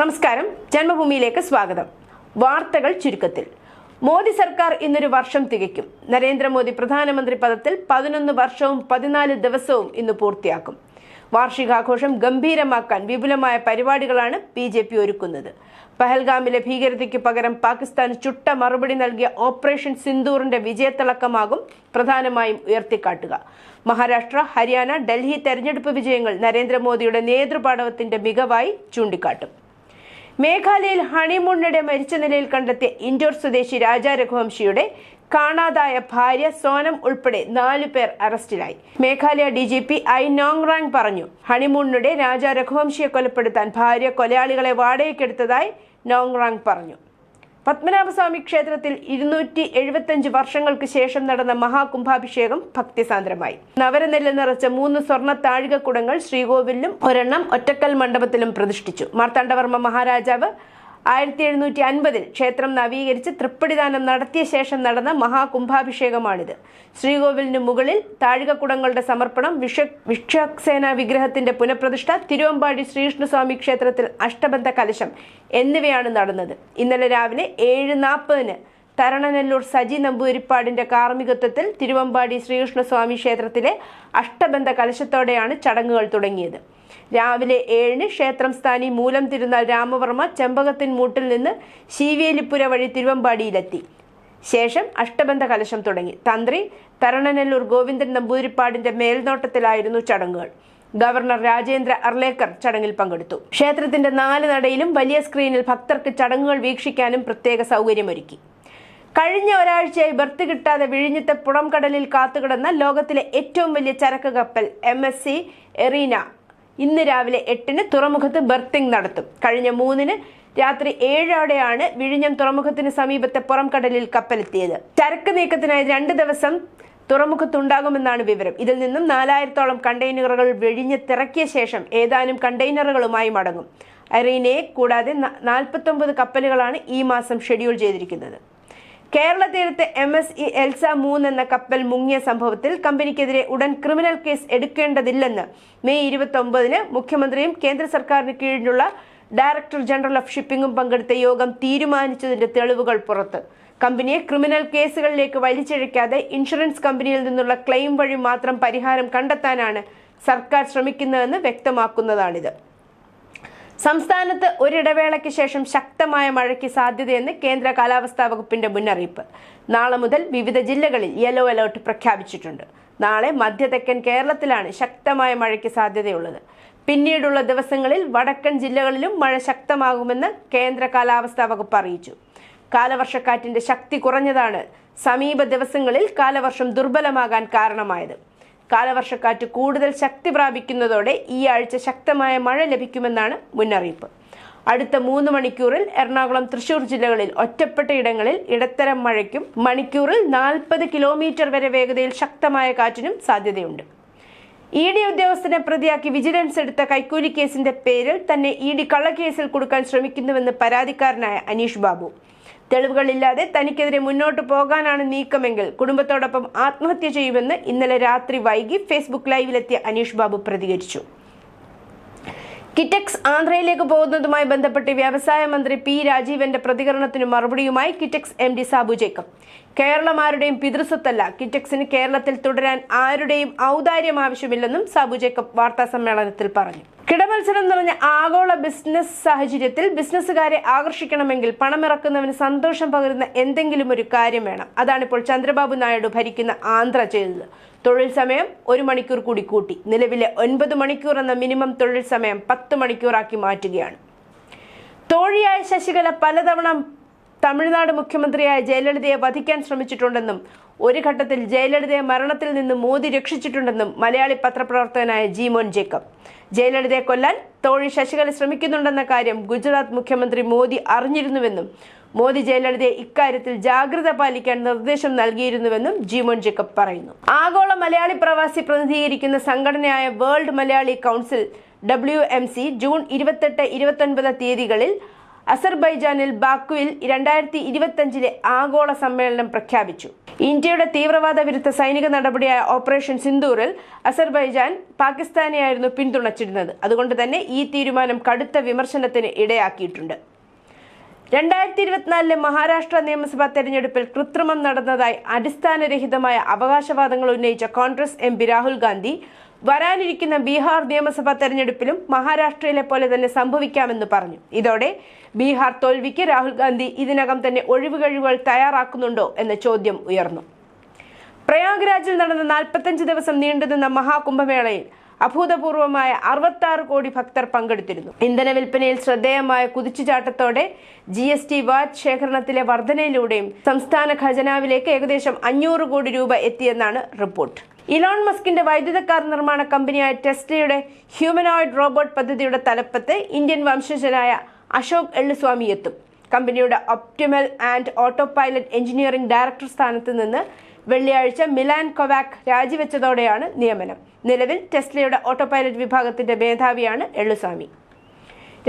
നമസ്കാരം. ജന്മഭൂമിയിലേക്ക് സ്വാഗതം. വാർത്തകൾ ചുരുക്കത്തിൽ. മോദി സർക്കാർ ഇന്നൊരു വർഷം തികയ്ക്കും. നരേന്ദ്രമോദി പ്രധാനമന്ത്രി പദത്തിൽ പതിനൊന്ന് വർഷവും പതിനാല് ദിവസവും ഇന്ന് പൂർത്തിയാക്കും. വാർഷികാഘോഷം ഗംഭീരമാക്കാൻ വിപുലമായ പരിപാടികളാണ് ബി ജെ പി ഒരുക്കുന്നത്. പഹൽഗാമിലെ ഭീകരതയ്ക്ക് പകരം പാകിസ്ഥാൻ ചുട്ട മറുപടി നൽകിയ ഓപ്പറേഷൻ സിന്ദൂറിന്റെ വിജയത്തിളക്കമാകും പ്രധാനമായും ഉയർത്തിക്കാട്ടുക. മഹാരാഷ്ട്ര ഹരിയാന ഡൽഹി തെരഞ്ഞെടുപ്പ് വിജയങ്ങൾ നരേന്ദ്രമോദിയുടെ നേതൃപാടവത്തിന്റെ മികവായി ചൂണ്ടിക്കാട്ടും. മേഘാലയയിൽ ഹണിമൂണിനിടെ മരിച്ച നിലയിൽ കണ്ടെത്തിയ ഇൻഡോർ സ്വദേശി രാജാ രഘുവംശിയുടെ കാണാതായ ഭാര്യ സോനം ഉൾപ്പെടെ നാലു പേർ അറസ്റ്റിലായി. Meghalaya D G P I Nongrang പറഞ്ഞു ഹണിമൂണിനിടെ രാജാ രഘുവംശിയെ കൊലപ്പെടുത്താൻ ഭാര്യ കൊലയാളികളെ വാടകയ്ക്കെടുത്തതായി നോങ് റാങ് പറഞ്ഞു. പത്മനാഭസ്വാമി ക്ഷേത്രത്തിൽ ഇരുന്നൂറ്റി എഴുപത്തഞ്ച് വർഷങ്ങൾക്ക് ശേഷം നടന്ന മഹാകുംഭാഭിഷേകം ഭക്തിസാന്ദ്രമായി. നവരനെല്ല് നിറച്ച മൂന്ന് സ്വർണ താഴികക്കുടങ്ങൾ ശ്രീകോവിലിലും ഒരെണ്ണം ഒറ്റക്കൽ മണ്ഡപത്തിലും പ്രതിഷ്ഠിച്ചു. മാർത്താണ്ഡവർമ്മ മഹാരാജാവ് ആയിരത്തി എഴുന്നൂറ്റി അൻപതിൽ ക്ഷേത്രം നവീകരിച്ച് തൃപ്പടിദാനം നടത്തിയ ശേഷം നടന്ന മഹാകുംഭാഭിഷേകമാണിത്. ശ്രീകോവിലിന് മുകളിൽ താഴികക്കുടങ്ങളുടെ സമർപ്പണം വിഷ വിക്ഷസേന വിഗ്രഹത്തിന്റെ പുനഃപ്രതിഷ്ഠ തിരുവമ്പാടി ശ്രീകൃഷ്ണസ്വാമി ക്ഷേത്രത്തിൽ അഷ്ടബന്ധ കലശം എന്നിവയാണ് നടന്നത്. ഇന്നലെ രാവിലെ ഏഴ് നാൽപ്പതിന് തരണനെല്ലൂർ സജി നമ്പൂരിപ്പാടിന്റെ കാർമ്മികത്വത്തിൽ തിരുവമ്പാടി ശ്രീകൃഷ്ണസ്വാമി ക്ഷേത്രത്തിലെ അഷ്ടബന്ധ കലശത്തോടെയാണ് ചടങ്ങുകൾ തുടങ്ങിയത്. രാവിലെ ഏഴിന് ക്ഷേത്രം സ്ഥാനി മൂലം തിരുനാൾ രാമവർമ്മ ചെമ്പകത്തിൻ മൂട്ടിൽ നിന്ന് ശീവേലിപ്പുര വഴി തിരുവമ്പാടിയിലെത്തി. ശേഷം അഷ്ടബന്ധ കലശം തുടങ്ങി. തന്ത്രി തരണനെല്ലൂർ ഗോവിന്ദൻ നമ്പൂതിരിപ്പാടിന്റെ മേൽനോട്ടത്തിലായിരുന്നു ചടങ്ങുകൾ. ഗവർണർ രാജേന്ദ്ര അർലേക്കർ ചടങ്ങിൽ പങ്കെടുത്തു. ക്ഷേത്രത്തിന്റെ നാല് നടയിലും വലിയ സ്ക്രീനിൽ ഭക്തർക്ക് ചടങ്ങുകൾ വീക്ഷിക്കാനും പ്രത്യേക സൗകര്യമൊരുക്കി. കഴിഞ്ഞ ഒരാഴ്ചയായി ബർത്ത് കിട്ടാതെ വിഴിഞ്ഞത്തെ പുറംകടലിൽ കാത്തുകിടന്ന ലോകത്തിലെ ഏറ്റവും വലിയ ചരക്ക് കപ്പൽ എം എസ് സി എറീന ഇന്ന് രാവിലെ എട്ടിന് തുറമുഖത്ത് ബർത്തിങ് നടത്തും. കഴിഞ്ഞ മൂന്നിന് രാത്രി ഏഴോടെയാണ് വിഴിഞ്ഞം തുറമുഖത്തിന് സമീപത്തെ പുറംകടലിൽ കപ്പലെത്തിയത്. ചരക്ക് നീക്കത്തിനായി രണ്ട് ദിവസം തുറമുഖത്തുണ്ടാകുമെന്നാണ് വിവരം. ഇതിൽ നിന്നും നാലായിരത്തോളം കണ്ടെയ്നറുകൾ വിഴിഞ്ഞത്തിറക്കിയ ശേഷം ഏതാനും കണ്ടെയ്നറുകളുമായി മടങ്ങും. അരീനയെ കൂടാതെ നാൽപ്പത്തൊമ്പത് കപ്പലുകളാണ് ഈ മാസം ഷെഡ്യൂൾ ചെയ്തിരിക്കുന്നത്. കേരള തീരത്ത് എം എസ് ഇ എൽസ മൂന്ന് എന്ന കപ്പൽ മുങ്ങിയ സംഭവത്തിൽ കമ്പനിക്കെതിരെ ഉടൻ ക്രിമിനൽ കേസ് എടുക്കേണ്ടതില്ലെന്ന് മെയ് ഇരുപത്തി ഒമ്പതിന് മുഖ്യമന്ത്രിയും കേന്ദ്ര സർക്കാരിന് കീഴിലുള്ള ഡയറക്ടർ ജനറൽ ഓഫ് ഷിപ്പിംഗും പങ്കെടുത്ത യോഗം തീരുമാനിച്ചതിന്റെ തെളിവുകൾ പുറത്ത്. കമ്പനിയെ ക്രിമിനൽ കേസുകളിലേക്ക് വലിച്ചിഴയ്ക്കാതെ ഇൻഷുറൻസ് കമ്പനിയിൽ നിന്നുള്ള ക്ലെയിം വഴി മാത്രം പരിഹാരം കണ്ടെത്താനാണ് സർക്കാർ ശ്രമിക്കുന്നതെന്ന് വ്യക്തമാക്കുന്നതാണിത്. സംസ്ഥാനത്ത് ഒരിടവേളയ്ക്ക് ശേഷം ശക്തമായ മഴയ്ക്ക് സാധ്യതയെന്ന് കേന്ദ്ര കാലാവസ്ഥാ വകുപ്പിന്റെ മുന്നറിയിപ്പ്. നാളെ മുതൽ വിവിധ ജില്ലകളിൽ യെല്ലോ അലർട്ട് പ്രഖ്യാപിച്ചിട്ടുണ്ട്. നാളെ മധ്യതെക്കൻ കേരളത്തിലാണ് ശക്തമായ മഴയ്ക്ക് സാധ്യതയുള്ളത്. പിന്നീടുള്ള ദിവസങ്ങളിൽ വടക്കൻ ജില്ലകളിലും മഴ ശക്തമാകുമെന്ന് കേന്ദ്ര കാലാവസ്ഥാ വകുപ്പ് അറിയിച്ചു. കാലവർഷക്കാറ്റിന്റെ ശക്തി കുറഞ്ഞതാണ്. സമീപ ദിവസങ്ങളിൽ കാലവർഷം ദുർബലമാകാൻ കാരണമായത്. കാലവർഷക്കാറ്റ് കൂടുതൽ ശക്തി പ്രാപിക്കുന്നതോടെ ഈ ആഴ്ച ശക്തമായ മഴ ലഭിക്കുമെന്നാണ് മുന്നറിയിപ്പ്. അടുത്ത മൂന്ന് മണിക്കൂറിൽ എറണാകുളം തൃശൂർ ജില്ലകളിൽ ഒറ്റപ്പെട്ട ഇടങ്ങളിൽ ഇടത്തരം മഴയ്ക്കും മണിക്കൂറിൽ നാൽപ്പത് കിലോമീറ്റർ വരെ വേഗതയിൽ ശക്തമായ കാറ്റിനും സാധ്യതയുണ്ട്. ഇ ഡി ഉദ്യോഗസ്ഥനെ പ്രതിയാക്കി വിജിലൻസ് എടുത്ത കൈക്കൂലി കേസിന്റെ പേരിൽ തന്നെ ഇ ഡി കള്ളക്കേസിൽ കൊടുക്കാൻ ശ്രമിക്കുന്നുവെന്ന് പരാതിക്കാരനായ അനീഷ് ബാബു. തെളിവുകളില്ലാതെ തനിക്കെതിരെ മുന്നോട്ട് പോകാനാണ് നീക്കമെങ്കിൽ കുടുംബത്തോടൊപ്പം ആത്മഹത്യ ചെയ്യുമെന്ന് ഇന്നലെ രാത്രി വൈകി ഫേസ്ബുക്ക് ലൈവിലെത്തിയ അനീഷ് ബാബു പ്രതികരിച്ചു. കിറ്റക്സ് ആന്ധ്രയിലേക്ക് പോകുന്നതുമായി ബന്ധപ്പെട്ട് വ്യവസായ മന്ത്രി പി രാജീവന്റെ പ്രതികരണത്തിന് മറുപടിയുമായി കിറ്റക്സ് എം ഡി സാബു ജേക്കബ്. കേരളം ആരുടെയും പിതൃസ്വത്തല്ല. കിറ്റക്സിന് കേരളത്തിൽ തുടരാൻ ആരുടെയും ഔദാര്യം ആവശ്യമില്ലെന്നും സാബു ജേക്കബ് വാർത്താ സമ്മേളനത്തിൽ പറഞ്ഞു. കിടമത്സരം നിറഞ്ഞ ആഗോള ബിസിനസ് സാഹചര്യത്തിൽ ബിസിനസ്സുകാരെ ആകർഷിക്കണമെങ്കിൽ പണമിറക്കുന്നവന് സന്തോഷം പകരുന്ന എന്തെങ്കിലും ഒരു കാര്യം വേണം. അതാണിപ്പോൾ ചന്ദ്രബാബു നായിഡു ഭരിക്കുന്ന ആന്ധ്ര ചെയ്തത് തൊഴിൽ സമയം ഒരു മണിക്കൂർ കൂടി കൂട്ടി. നിലവിലെ ഒൻപത് മണിക്കൂർ എന്ന മിനിമം തൊഴിൽ സമയം പത്ത് മണിക്കൂറാക്കി മാറ്റുകയാണ്. തോഴിയായ ശശികല പലതവണ തമിഴ്നാട് മുഖ്യമന്ത്രിയായ ജയലളിതയെ വധിക്കാൻ ശ്രമിച്ചിട്ടുണ്ടെന്നും ഒരു ഘട്ടത്തിൽ ജയലളിതയെ മരണത്തിൽ നിന്ന് മോദി രക്ഷിച്ചിട്ടുണ്ടെന്നും മലയാളി പത്രപ്രവർത്തകനായ ജീമോൻ ജേക്കബ്. ജയലളിതയെ കൊല്ലാൻ തോഴി ശശികല ശ്രമിക്കുന്നുണ്ടെന്ന കാര്യം ഗുജറാത്ത് മുഖ്യമന്ത്രി മോദി അറിഞ്ഞിരുന്നുവെന്നും മോദി ജയലളിതയെ ഇക്കാര്യത്തിൽ ജാഗ്രത പാലിക്കാൻ നിർദ്ദേശം നൽകിയിരുന്നുവെന്നും ജീമോൻ ജേക്കബ് പറയുന്നു. ആഗോള മലയാളി പ്രവാസി പ്രതിനിധീകരിക്കുന്ന സംഘടനയായ World Malayali Council W M C June ഇരുപത്തെട്ട് ഇരുപത്തൊൻപത് തീയതികളിൽ അസർബൈജാനിൽ ബാക്കുവിൽ രണ്ടായിരത്തി ഇരുപത്തഞ്ചിലെ ആഗോള സമ്മേളനം പ്രഖ്യാപിച്ചു. ഇന്ത്യയുടെ തീവ്രവാദ വിരുദ്ധ സൈനിക നടപടിയായ ഓപ്പറേഷൻ സിന്ദൂറിൽ അസർബൈജാൻ പാകിസ്ഥാനെയായിരുന്നു പിന്തുണച്ചിരുന്നത്. അതുകൊണ്ട് തന്നെ ഈ തീരുമാനം കടുത്ത വിമർശനത്തിന് ഇടയാക്കിയിട്ടുണ്ട്. രണ്ടായിരത്തി ഇരുപത്തിനാലിലെ മഹാരാഷ്ട്ര നിയമസഭാ തെരഞ്ഞെടുപ്പിൽ കൃത്രിമം നടന്നതായി അടിസ്ഥാനരഹിതമായ അവകാശവാദങ്ങൾ ഉന്നയിച്ച കോൺഗ്രസ് എം രാഹുൽ ഗാന്ധി വരാനിരിക്കുന്ന ബീഹാർ നിയമസഭാ തെരഞ്ഞെടുപ്പിലും മഹാരാഷ്ട്രയിലെ പോലെ തന്നെ സംഭവിക്കാമെന്ന് പറഞ്ഞു. ഇതോടെ ബീഹാർ തോൽവിക്ക് രാഹുൽ ഗാന്ധി ഇതിനകം തന്നെ ഒഴിവുകഴിവുകൾ തയ്യാറാക്കുന്നുണ്ടോ എന്ന ചോദ്യം ഉയർന്നു. പ്രയാഗ്രാജിൽ നടന്ന നാൽപ്പത്തഞ്ച് ദിവസം നീണ്ടുനിന്ന മഹാകുംഭമേളയിൽ അഭൂതപൂർവമായ അറുപത്തി കോടി ഭക്തർ പങ്കെടുത്തിരുന്നു. ഇന്ധന വിൽപ്പനയിൽ ശ്രദ്ധേയമായ കുതിച്ചുചാട്ടത്തോടെ ജി എസ് ടി വാറ്റ് ശേഖരണത്തിലെ വർധനയിലൂടെയും സംസ്ഥാന ഖജനാവിലേക്ക് ഏകദേശം അഞ്ഞൂറ് കോടി രൂപ എത്തിയെന്നാണ് റിപ്പോർട്ട്. ഇലോൺ മസ്കിന്റെ വൈദ്യുത കാർ നിർമ്മാണ കമ്പനിയായ ടെസ്ലയുടെ ഹ്യൂമനോയിഡ് റോബോട്ട് പദ്ധതിയുടെ തലപ്പത്ത് ഇന്ത്യൻ വംശജനായ അശോക് എള്ളുസ്വാമി എത്തും. കമ്പനിയുടെ optimal and auto pilot engineering director സ്ഥാനത്ത് നിന്ന് വെള്ളിയാഴ്ച മിലാൻ കൊവാക് രാജിവെച്ചതോടെയാണ് നിയമനം. നിലവിൽ ടെസ്ലയുടെ ഓട്ടോ പൈലറ്റ് വിഭാഗത്തിന്റെ മേധാവിയാണ് എള്ളുസ്വാമി.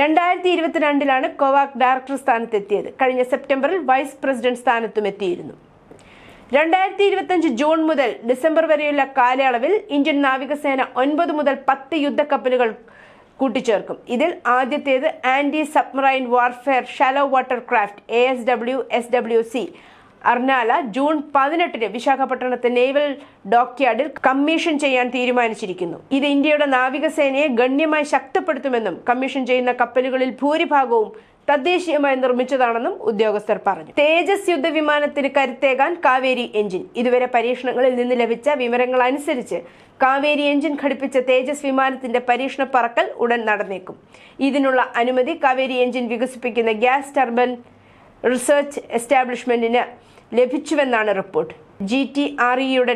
രണ്ടായിരത്തി ഇരുപത്തിരണ്ടിലാണ് കൊവാക് ഡയറക്ടർ സ്ഥാനത്തെത്തിയത്. കഴിഞ്ഞ സെപ്റ്റംബറിൽ വൈസ് പ്രസിഡന്റ് സ്ഥാനത്തും എത്തിയിരുന്നു രണ്ടായിരത്തി ഇരുപത്തിയഞ്ച് ജൂൺ മുതൽ ഡിസംബർ വരെയുള്ള കാലയളവിൽ ഇന്ത്യൻ നാവികസേന ഒൻപത് മുതൽ പത്ത് യുദ്ധക്കപ്പലുകൾ കൂട്ടിച്ചേർക്കും. ഇതിൽ ആദ്യത്തേത് anti submarine warfare shallow water craft A S W S W C Arnala June പതിനെട്ടിന് വിശാഖപട്ടണത്തെ നേവൽ ഡോക്യാർഡിൽ കമ്മീഷൻ ചെയ്യാൻ തീരുമാനിച്ചിരിക്കുന്നു. ഇത് ഇന്ത്യയുടെ നാവികസേനയെ ഗണ്യമായി ശക്തിപ്പെടുത്തുമെന്നും കമ്മീഷൻ ചെയ്യുന്ന കപ്പലുകളിൽ ഭൂരിഭാഗവും തദ്ദേശീയമായി നിർമ്മിച്ചതാണെന്നും ഉദ്യോഗസ്ഥർ പറഞ്ഞു. തേജസ് യുദ്ധ വിമാനത്തിന് കരുത്തേകാൻ കാവേരി എഞ്ചിൻ ഇതുവരെ പരീക്ഷണങ്ങളിൽ നിന്ന് ലഭിച്ച വിവരങ്ങൾ അനുസരിച്ച് കാവേരി എഞ്ചിൻ ഘടിപ്പിച്ച തേജസ് വിമാനത്തിന്റെ പരീക്ഷണ പറക്കൽ ഉടൻ നടന്നേക്കും. ഇതിനുള്ള അനുമതി കാവേരി എഞ്ചിൻ വികസിപ്പിക്കുന്ന ഗ്യാസ് ടർബൻ റിസർച്ച് എസ്റ്റാബ്ലിഷ്മെന്റിന് ലഭിച്ചുവെന്നാണ് റിപ്പോർട്ട്. ജി ടി ആർ ഇയുടെ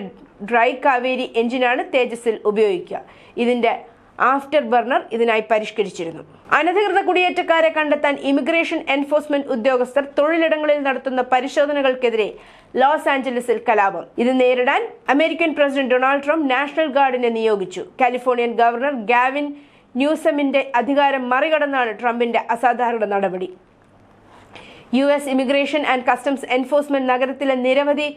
ഡ്രൈ കാവേരി എഞ്ചിനാണ് തേജസിൽ ഉപയോഗിക്കുക. ഇതിന്റെ ആഫ്റ്റർ ബർണർ ഇതിനായി പരിഷ്കരിച്ചിരുന്നു. അനധികൃത കുടിയേറ്റക്കാരെ കണ്ടെത്താൻ ഇമിഗ്രേഷൻ എൻഫോഴ്സ്മെന്റ് ഉദ്യോഗസ്ഥർ തൊഴിലിടങ്ങളിൽ നടത്തുന്ന പരിശോധനകൾക്കെതിരെ ലോസ് ആഞ്ചലസിൽ കലാപം. ഇത് നേരിടാൻ American president Donald Trump national ഗാർഡിനെ നിയോഗിച്ചു. കാലിഫോർണിയൻ ഗവർണർ ഗാവിൻ ന്യൂസമിന്റെ അധികാരം മറികടന്നാണ് ട്രംപിന്റെ അസാധാരണ നടപടി. U S immigration and customs enforcement നഗരത്തിലെ നിരവധി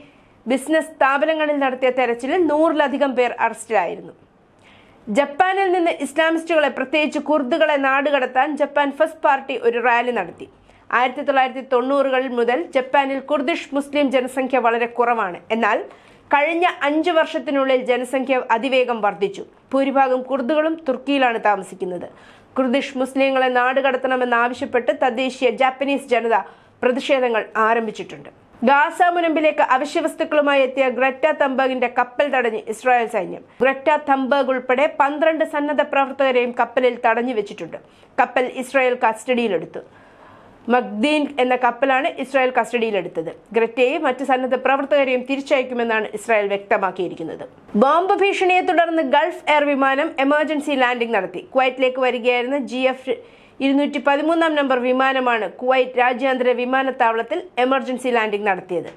ബിസിനസ് സ്ഥാപനങ്ങളിൽ നടത്തിയ തെരച്ചിലിൽ നൂറിലധികം പേർ അറസ്റ്റിലായിരുന്നു. ജപ്പാനിൽ നിന്ന് ഇസ്ലാമിസ്റ്റുകളെ പ്രത്യേകിച്ച് കുർദുകളെ നാടുകടത്താൻ ജപ്പാൻ ഫസ്റ്റ് പാർട്ടി ഒരു റാലി നടത്തി. ആയിരത്തി തൊള്ളായിരത്തി തൊണ്ണൂറുകളിൽ മുതൽ ജപ്പാനിൽ കുർദിഷ് മുസ്ലിം ജനസംഖ്യ വളരെ കുറവാണ്. എന്നാൽ കഴിഞ്ഞ അഞ്ചു വർഷത്തിനുള്ളിൽ ജനസംഖ്യ അതിവേഗം വർദ്ധിച്ചു. ഭൂരിഭാഗം കുർദുകളും തുർക്കിയിലാണ് താമസിക്കുന്നത്. കുർദിഷ് മുസ്ലിങ്ങളെ നാടുകടത്തണമെന്നാവശ്യപ്പെട്ട് തദ്ദേശീയ ജാപ്പനീസ് ജനത പ്രതിഷേധങ്ങൾ ആരംഭിച്ചിട്ടുണ്ട്. ഗാസ മുനമ്പിലേക്ക് അവശ്യ വസ്തുക്കളുമായി എത്തിയ ഗ്രറ്റ തംബർഗിന്റെ കപ്പൽ തടഞ്ഞ് ഇസ്രായേൽ സൈന്യം. ഗ്രറ്റ തംബർഗ് ഉൾപ്പെടെ പന്ത്രണ്ട് സന്നദ്ധ പ്രവർത്തകരെയും കപ്പലിൽ തടഞ്ഞു വെച്ചിട്ടുണ്ട്. കപ്പൽ ഇസ്രായേൽ കസ്റ്റഡിയിലെടുത്തു. മഗ്ദീൻ എന്ന കപ്പലാണ് ഇസ്രായേൽ കസ്റ്റഡിയിലെടുത്തത്. ഗ്രറ്റയെയും മറ്റ് സന്നദ്ധ പ്രവർത്തകരെയും തിരിച്ചയക്കുമെന്നാണ് ഇസ്രായേൽ വ്യക്തമാക്കിയിരിക്കുന്നത്. ബോംബ് ഭീഷണിയെ തുടർന്ന് ഗൾഫ് എയർ വിമാനം എമർജൻസി ലാൻഡിംഗ് നടത്തി. കുവൈറ്റിലേക്ക് വരികയായിരുന്ന ജി എഫ് ഇരുന്നൂറ്റി പതിമൂന്നാം നമ്പർ വിമാനമാണ് കുവൈറ്റ് രാജ്യാന്തര വിമാനത്താവളത്തിൽ എമർജൻസി ലാൻഡിംഗ് നടത്തിയത്.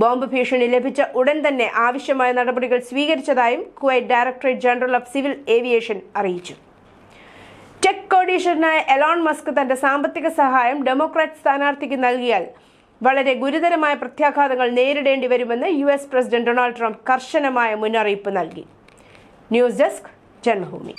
ബോംബ് ഭീഷണി ലഭിച്ച ഉടൻ തന്നെ ആവശ്യമായ നടപടികൾ സ്വീകരിച്ചതായും Kuwait directorate general of civil aviation അറിയിച്ചു. ടെക് കോടീശ്വരനായ എലോൺ മസ്ക് തന്റെ സാമ്പത്തിക സഹായം ഡെമോക്രാറ്റ് സ്ഥാനാർത്ഥിക്ക് നൽകിയാൽ വളരെ ഗുരുതരമായ പ്രത്യാഘാതങ്ങൾ നേരിടേണ്ടി വരുമെന്ന് U S president Donald Trump കർശനമായ മുന്നറിയിപ്പ് നൽകി. News desk Janmabhumi